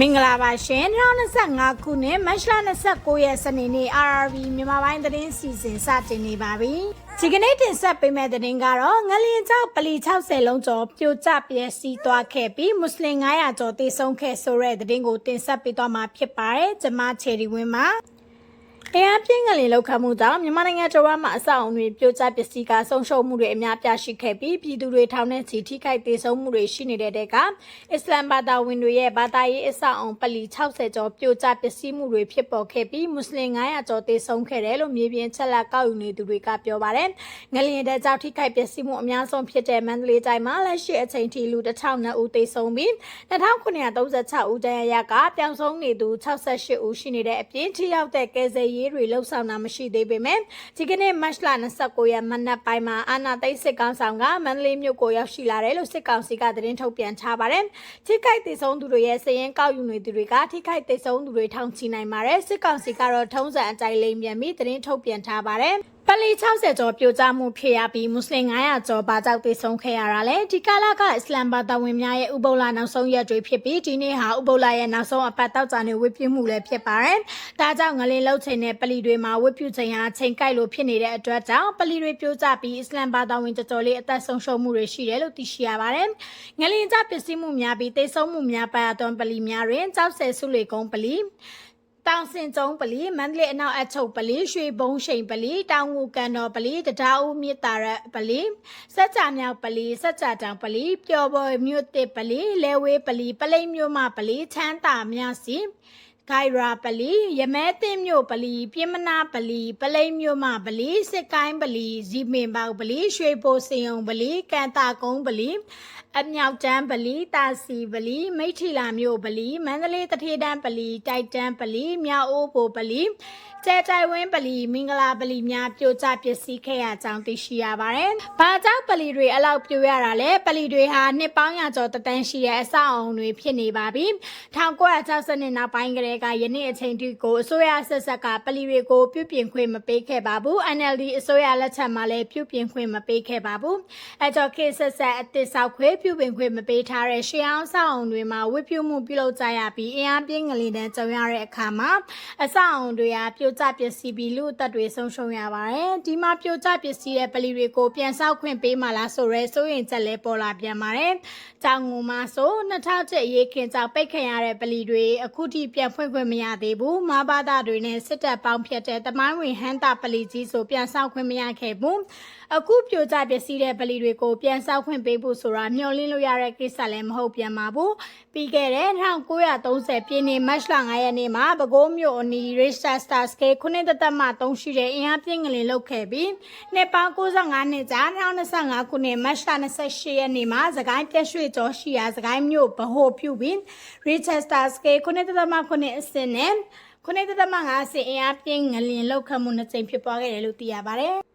မင်္ဂလာပါရှင်2025ခုနှစ်မတ်လ29ရက်စနေနေ့ RRB မြန်မာပိုင်းသတင်းစီစဉ်စတင်နေပါပြီ။ဒီကနေ့တင်ဆက်ပေးမယ့်သတင်းကတော့ငလျင်ကျောက်ပလီ60လုံးကျော်ပြိုကျပျက်စီးသွားခဲ့ပြီးမွတ်စလင်900ကျော်တေဆုံးခဲ့ဆိုတဲ့သတင်းကိုတင်ဆက်ပေးသွားမှာဖြစ်ပါတယ်။ကျွန်မချယ်ရီဝင်းပါ။ အင်အားပြင်းကလေးလောက်ခတ်မှုကြောင့်မြန်မာနိုင်ငံတော်ဝမှာအဆောက်အုံတွေပြိုကျပစ္စည်းကဆုံးရှုံးမှုတွေအများပြားရှိခဲ့ပြီးပြည်သူတွေထောင်နဲ့ချီထိခိုက်ဒေဆုံးမှုတွေရှိနေတဲ့တဲ့ကအစ္စလမ်ဘာသာဝင်တွေရဲ့ဘာသာရေးအဆောက်အုံပလီ60ကျော်ပြိုကျပစ္စည်းမှုတွေဖြစ်ပေါ်ခဲ့ပြီးမွတ်စလင်900ကျော်ဒေဆုံးခဲ့တယ်လို့မြေပြင်ချက်လက်ကောက်ယူနေသူတွေကပြောပါတယ်။ငလျင်တဲ့ကြောင့်ထိခိုက်ပစ္စည်းမှုအများဆုံးဖြစ်တဲ့မန္တလေးတိုင်းမှာလက်ရှိအချိန်ထိလူ1000ဦးဒေဆုံးပြီး2936ဦးတရားရကပျောက်ဆုံးနေသူ68ဦးရှိနေတဲ့အပြင်ထိရောက်တဲ့ကယ်ဆယ်ရေးတွေလှုပ်ဆောင်တာမရှိသေးပေမဲ့ဒီကနေ့မတ်လ29ရက်မနက်ပိုင်းမှာအာနာသိန်းစစ်ကောင်ဆောင်ကမန္တလေးမြို့ကိုရောက်ရှိလာတယ်လို့စစ်ကောင်စီကသတင်းထုတ်ပြန်ထားပါတယ်။ထိခိုက်ဒေဆုံးသူတွေရဲ့စည်ရင်ကောက်ယူနေသူတွေကထိခိုက်ဒေဆုံးသူတွေထောင်ချီနိုင်ပါတယ်။စစ်ကောင်စီကတော့ထုံးစံအကြိုက်လိမ့်မြန်ပြီးသတင်းထုတ်ပြန်ထားပါတယ်။ ပလီ60ကျော်ပြိုကျမှုဖြစ်ရပြီးမွတ်စလင်900ကျော်ဘာကြောက်သိဆုံးခဲ့ရတာလဲဒီကာလကအစ္စလမ်ဘာသာဝင်များရဲ့ဥပုပ်လာနောက်ဆုံးရက်တွေဖြစ်ပြီးဒီနေ့ဟာဥပုပ်လာရဲ့နောက်ဆုံးအပတ်တောက်ကြနေဝတ်ပြုမှုလည်းဖြစ်ပါတယ်။ဒါကြောင့်ငလင်လှုပ်ချိန်နဲ့ပလီတွေမှာဝတ်ပြုချိန်ဟာချိန်ကိုက်လို့ဖြစ်နေတဲ့အတွက်ကြောင့်ပလီတွေပြိုကျပြီးအစ္စလမ်ဘာသာဝင်တော်တော်လေးအသက်ဆုံးရှုံးမှုတွေရှိတယ်လို့သိရှိရပါတယ်။ငလင်ကြပစ္စည်းမှုများပြီးတိတ်ဆုံးမှုများပါအသွင်ပလီများတွင်ကြောက်ဆယ်စုလေကုန်းပလီ တောင်စင်ကျုံပလီမန္တလေးအနောက်အချုပ်ပလီရွှေဘုံရှိန်ပလီတောင်ငူကန်တော်ပလီတဒါဦးမြစ်တာရပလီစက်ကြမြောက်ပလီစက်ကြတောင်ပလီပျော်ပေါ်မြို့တစ်ပလီလဲဝေးပလီပလိမ့်မြို့မပလီချမ်းသာမြစီဂိုင်ရာပလီရမဲတင်မြို့ပလီပြင်းမနာပလီပလိမ့်မြို့မပလီစစ်ကိုင်းပလီဇီမင်ပေါပလီရွှေဘိုစင်ုံပလီကန်တာကုန်းပလီအမြောက်တန်းပလီတာစီပလီမိထီလာမြို့ပလီမန္တလေးတထေတန်းပလီတိုက်တန်းပလီမြောက်အိုးဘိုပလီကျဲတိုင်ဝင်းပလီမင်္ဂလာပလီများပြိုကျပျက်စီးခဲ့ရကြောင်းသိရှိရပါတယ်။ဘာကြောင့်ပလီတွေအလောက်ပြိုရတာလဲပလီတွေဟာနှစ်ပေါင်းရကျော်တတန်းရှိတဲ့အဆောက်အုံတွေဖြစ်နေပါပြီ။1960နှစ်နောက်ပိုင်းကတည်းကယနေ့အချိန်ထိကိုအစိုးရဆက်ဆက်ကပလီတွေကိုပြုပြင်ခွင့်မပေးခဲ့ပါဘူး။ NLD အစိုးရလက်ချက်မှာလည်းပြုပြင်ခွင့်မပေးခဲ့ပါဘူး။အဲကြောင့်ခေတ်ဆက်ဆက်အသစ်ဆောက်ခွေပြုပြင်ခွင့်မပေးထားတဲ့ရှေးအောင်ဆောက်အုံတွေမှာဝတ်ပြုမှုပြုလုပ်ကြရပြီးအင်အားပြင်းငလင်တန်းကြုံရတဲ့အခါမှာအဆောက်အုံတွေဟာပြိုကျပျက်စီးပြီးလူအသက်တွေဆုံးရှုံးရပါတယ်။ဒီမှာပြိုကျပျက်စီးတဲ့ပလီတွေကိုပြန်ဆောက်ခွင့်ပေးမှလားဆိုရဲစိုးရင်ချက်လဲပေါ်လာပြန်ပါတယ်။ကြောင်ငူမှာဆို2007ရေခင်ကြောင့်ပိတ်ခံရတဲ့ပလီတွေအခုထိပြန်ဖွင့်ခွင့်မရသေးဘူး။မဘာသာတွေနဲ့စစ်တပ်ပေါင်းဖြတ်တဲ့တမိုင်းဝင်ဟန်တာပလီကြီးဆိုပြန်ဆောက်ခွင့်မရခဲ့ဘူး။အခုပြိုကျပျက်စီးတဲ့ပလီတွေကိုပြန်ဆောက်ခွင့်ပေးဖို့ဆိုတာမျှော်လင့်လို့ရတဲ့ကိစ္စလည်းမဟုတ်ပြန်ပါဘူး။ပြီးခဲ့တဲ့1930ပြည့်နှစ်မတ်လ9ရက်နေ့မှာပဲခူးမြို့အနီး Richter Star Scale 9တသက်မှ3ရှိတဲ့အင်အားပြင်းကလေးလုတ်ခဲ့ပြီးနှစ်ပေါင်း65နှစ်ကြာ2025ခုနှစ်မတ်လ28ရက်နေ့မှာသခိုင်းပြည့်ရွှေကျော်ရှိရာသခိုင်းမြို့ဗဟိုပြုပြီး Richter Star Scale 9တသက်မှ9အဆင့်နဲ့9တသက်မှ5အဆင့်အင်အားပြင်းငလျင်လုတ်ခတ်မှုနှစ်ကြိမ်ဖြစ်ပွားခဲ့တယ်လို့သိရပါတယ်။